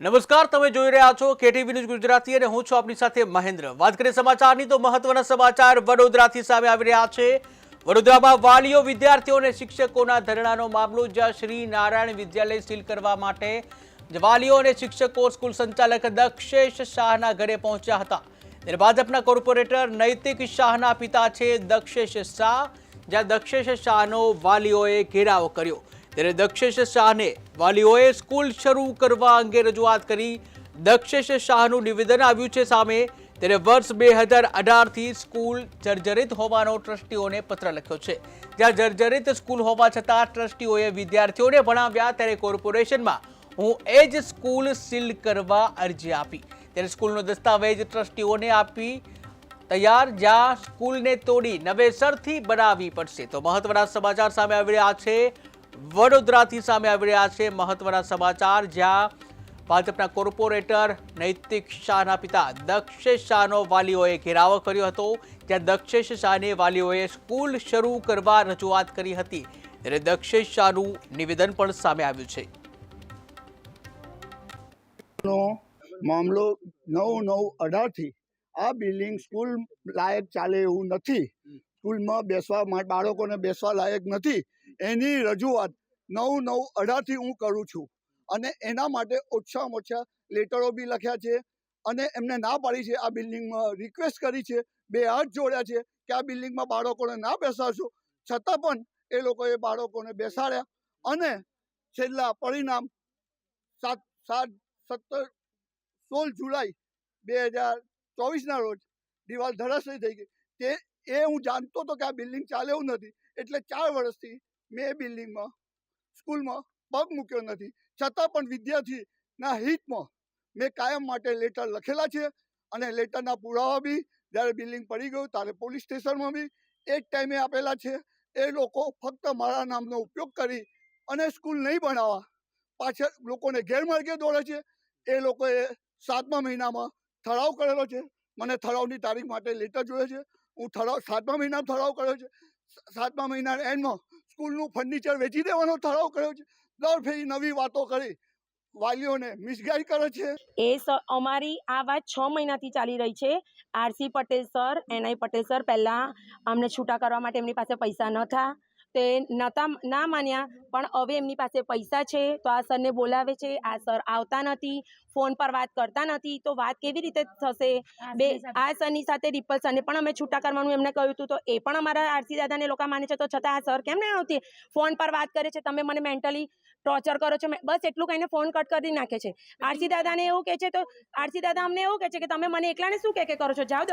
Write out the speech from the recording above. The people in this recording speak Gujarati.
નમસ્કાર, તમે જોઈ રહ્યા છો કેટીવી ન્યૂઝ ગુજરાતી અને હું છું આપની સાથે મહેન્દ્ર. વાત કરીએ સમાચારની તો મહત્વના સમાચાર વડોદરાથી સામે આવી રહ્યા છે. વડોદરામાં વાલીઓ, વિદ્યાર્થીઓ અને શિક્ષકોના ધરણાનો મામલો, જ્યાં શ્રી નારાયણ વિદ્યાલય સીલ કરવા માટે વાલીઓ અને શિક્ષકો સ્કૂલ સંચાલક દક્ષેશ શાહના ઘરે પહોંચ્યા હતા. ત્યારે ભાજપના કોર્પોરેટર નૈતિક શાહના પિતા છે દક્ષેશ શાહ, જ્યાં દક્ષેશ શાહનો વાલીઓએ ઘેરાવ કર્યો. ત્યારે દક્ષેશ શાહને વાલીઓએ સ્કૂલ શરૂ કરવા અંગે રજૂઆત કરી. દક્ષેશ શાહનું નિવેદન આવ્યું છે સામે. ત્યારે વર્ષ બે હજાર અઢારથી સ્કૂલ જર્જરિત હોવાનો ટ્રસ્ટીઓને પત્ર લખ્યો છે. જ્યાં જર્જરિત સ્કૂલ હોવા છતાં ટ્રસ્ટીઓએ વિદ્યાર્થીઓને ભણાવ્યા ત્યારે કોર્પોરેશનમાં, હું એ જ સ્કૂલ સીલ કરવા અરજી આપી. ત્યારે સ્કૂલનો દસ્તાવેજ ટ્રસ્ટીઓને આપી તૈયાર, જ્યાં સ્કૂલને તોડી નવેસરથી બનાવવી પડશે. તો મહત્વના સમાચાર સામે આવી રહ્યા છે. વડોદરાથી સામે આવી રહ્યા છે મહત્વના સમાચાર, જ્યાં ભાજપના કોર્પોરેટર નૈતિક શાહના પિતા દક્ષેશ શાહનો વાલીઓએ ઘેરાવો કર્યો હતો ત્યાં દક્ષેશ શાહને વાલીઓએ સ્કૂલ શરૂ કરવા રજૂઆત કરી હતી. ત્યારે દક્ષેશ શાહનું નિવેદન પણ સામે આવ્યું છે. મામલો નવ નવ અઢારથી આ બિલ્ડિંગ સ્કૂલ લાયક ચાલે એવું નથી. સ્કૂલમાં બેસવા બાળકોને બેસવા લાયક નથી. એની રજૂઆત નવ નવ અઢારથી હું કરું છું. અને એના માટે ઓછામાં ઓછા લેટરો બી લખ્યા છે અને એમને ના પાડી છે. આ બિલ્ડિંગમાં રિક્વેસ્ટ કરી છે. બે હાથ જોડ્યા છે કે આ બિલ્ડિંગમાં બાળકોને ના બેસાડશો. છતાં પણ એ લોકોએ બાળકોને બેસાડ્યા અને છેલ્લા પરિણામ સાત સાત, સત્તર, સોળ જુલાઈ બે હજાર ચોવીસના રોજ દિવાલ ધરાશયી થઈ ગઈ. તે, એ હું જાણતો હતો કે આ બિલ્ડિંગ ચાલે નથી. એટલે ચાર વર્ષથી મેં બિલ્ડિંગમાં, સ્કૂલમાં પગ મૂક્યો નથી. છતાં પણ વિદ્યાર્થીના હિતમાં મેં કાયમ માટે લેટર લખેલા છે અને લેટરના પુરાવા બી જ્યારે બિલ્ડિંગ પડી ગયું ત્યારે પોલીસ સ્ટેશનમાં બી એ જ ટાઈમે આપેલા છે. એ લોકો ફક્ત મારા નામનો ઉપયોગ કરી અને સ્કૂલ નહીં બનાવવા પાછળ લોકોને ગેરમાર્ગે દોડે છે. એ લોકોએ સાતમા મહિનામાં ઠરાવ કરેલો છે. મને ઠરાવની તારીખ માટે લેટર જોઈએ છે. હું ઠરાવ સાતમા મહિનામાં ઠરાવ કર્યો છે. સાતમા મહિના એન્ડમાં સ્કૂલનું ફર્નિચર વેચી દેવાનો ઠરાવ કર્યો છે. દર ફેરી નવી વાતો કરી. વાલીઓને મિસગાઈડ કરે છે. એ અમારી આ વાત છ મહિનાથી ચાલી રહી છે. RC Patel sir NI Patel sir, પહેલાં અમને છૂટા કરવા માટે એમની પાસે પૈસા ન થા તે નતા ના માન્યા. પણ હવે એમની પાસે પૈસા છે તો આ સરને બોલાવે છે. આ સર આવતા નથી ફોન પર વાત કરતા નથી. તો વાત કેવી રીતે થશે? બે આ સરની સાથે રિપલ સરને પણ અમે છૂટા કરવાનું એમને કહ્યું હતું. તો એ પણ અમારા આરસી દાદાને લોકો માને છે. તો છતાં આ સર કેમ ના આવતી? ફોન પર વાત કરે છે. તમે મને મેન્ટલી ટોર્ચર કરો છો. મેં- બસ એટલું કહીને ફોન કટ કરી નાખે છે. આરસી દાદાને એવું કહે છે તો આરસી દાદા અમને એવું કહે છે કે તમે મને એકલાને શું કહે કે કરો છો? જાઓ